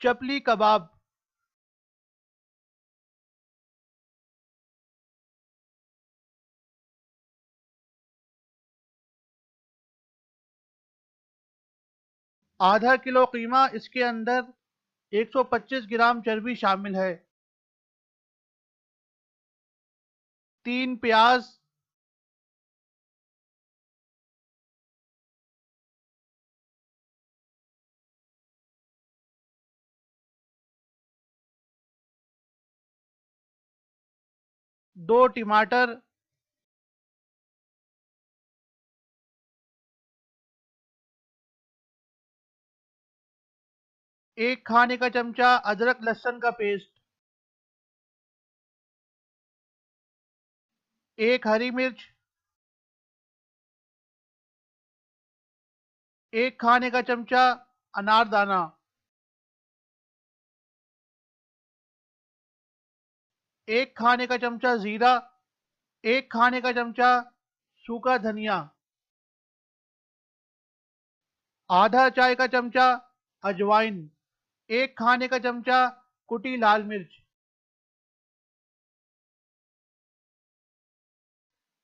चपली कबाब। आधा किलो कीमा इसके अंदर 125 ग्राम चर्बी शामिल है। तीन प्याज दो टमाटर, एक खाने का चमचा, अदरक, लहसुन का पेस्ट, एक हरी मिर्च, एक खाने का चमचा, अनारदाना। एक खाने का चमचा जीरा, एक खाने का चमचा सूखा धनिया, आधा चाय का चमचा अजवाइन, एक खाने का चमचा कुटी लाल मिर्च,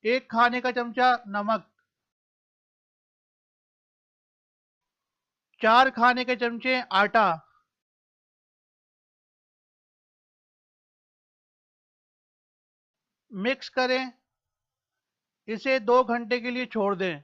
एक खाने का चमचा नमक, चार खाने के चमचे आटा मिक्स करें इसे दो घंटे के लिए छोड़ दें।